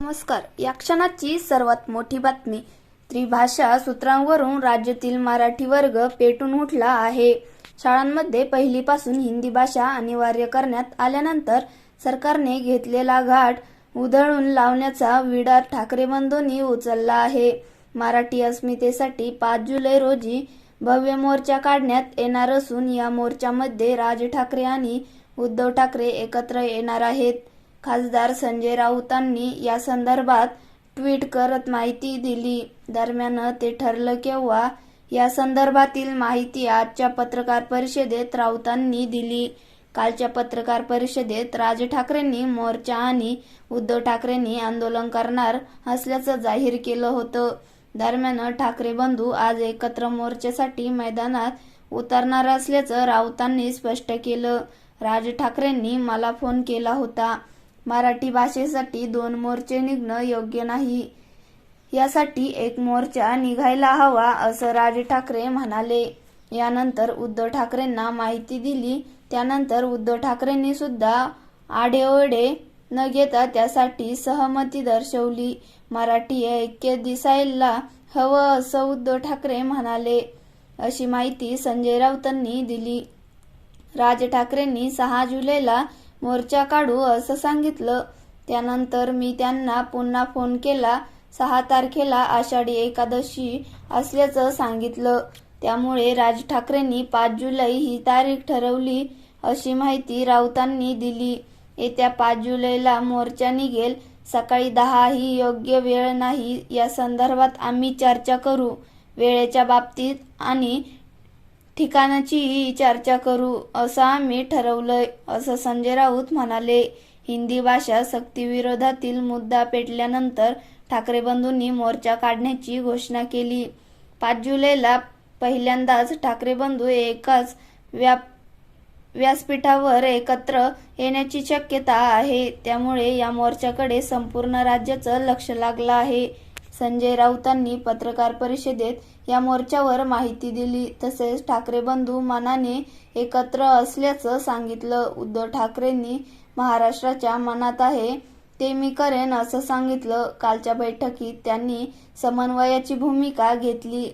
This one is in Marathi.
नमस्कार. या क्षणाची सर्वात मोठी बातमी. त्रिभाषा सूत्रांवरून राज्यातील मराठी वर्ग पेटून उठला आहे. शाळांमध्ये पहिलीपासून हिंदी भाषा अनिवार्य करण्यात आल्यानंतर सरकारने घेतलेला घाट उधळून लावण्याचा विडा ठाकरे बंधूंनी उचलला आहे. मराठी अस्मितेसाठी पाच जुलै रोजी भव्य मोर्चा काढण्यात येणार असून या मोर्चामध्ये राज ठाकरे आणि उद्धव ठाकरे एकत्र येणार आहेत. खासदार संजय राऊतांनी या संदर्भात ट्विट करत माहिती दिली. दरम्यान ते ठरलं केव्हा या संदर्भातील माहिती आजच्या पत्रकार परिषदेत राऊतांनी दिली. कालच्या पत्रकार परिषदेत राज ठाकरेंनी मोर्चा आणि उद्धव ठाकरेंनी आंदोलन करणार असल्याचं जाहीर केलं होतं. दरम्यान ठाकरे बंधू आज एकत्र मोर्चासाठी मैदानात उतरणार असल्याचं राऊतांनी स्पष्ट केलं. राज ठाकरेंनी मला फोन केला होता. मराठी भाषेसाठी दोन मोर्चे निघणं योग्य नाही. यासाठी एक मोर्चा निघायला हवा असं राज ठाकरे म्हणाले. यानंतर उद्धव ठाकरेंना माहिती दिली. त्यानंतर उद्धव ठाकरेंनी सुद्धा आडेओढे न घेता त्यासाठी सहमती दर्शवली. मराठी ऐक्य दिसायला हवं असं उद्धव ठाकरे म्हणाले. अशी माहिती संजय राऊतांनी दिली. राज ठाकरेंनी सहा जुलैला मोर्चा काढू असं सांगितलं. त्यानंतर मी त्यांना पुन्हा फोन केला. सहा तारखेला आषाढी एकादशी असल्याचं सांगितलं. त्यामुळे राज ठाकरेंनी पाच जुलै ही तारीख ठरवली अशी माहिती राऊतांनी दिली. येत्या पाच जुलैला मोर्चा निघेल. सकाळी दहा ही योग्य वेळ नाही. या संदर्भात आम्ही चर्चा करू. वेळेच्या बाबतीत आणि ठिकाणाचीही चर्चा करू असं आम्ही ठरवलंय असं संजय राऊत म्हणाले. हिंदी भाषा सक्तीविरोधातील मुद्दा पेटल्यानंतर ठाकरे बंधूंनी मोर्चा काढण्याची घोषणा केली. पाच जुलैला पहिल्यांदाच ठाकरे बंधू एकाच व्याप व्यासपीठावर एकत्र येण्याची शक्यता आहे. त्यामुळे या मोर्चाकडे संपूर्ण राज्याचं लक्ष लागलं आहे. संजय राऊतांनी पत्रकार परिषदेत या मोर्चावर माहिती दिली. तसेच ठाकरे बंधू मनाने एकत्र असल्याचं सांगितलं. उद्धव ठाकरेंनी महाराष्ट्राच्या मनात आहे ते मी करेन असं सांगितलं. कालच्या बैठकीत त्यांनी समन्वयाची भूमिका घेतली.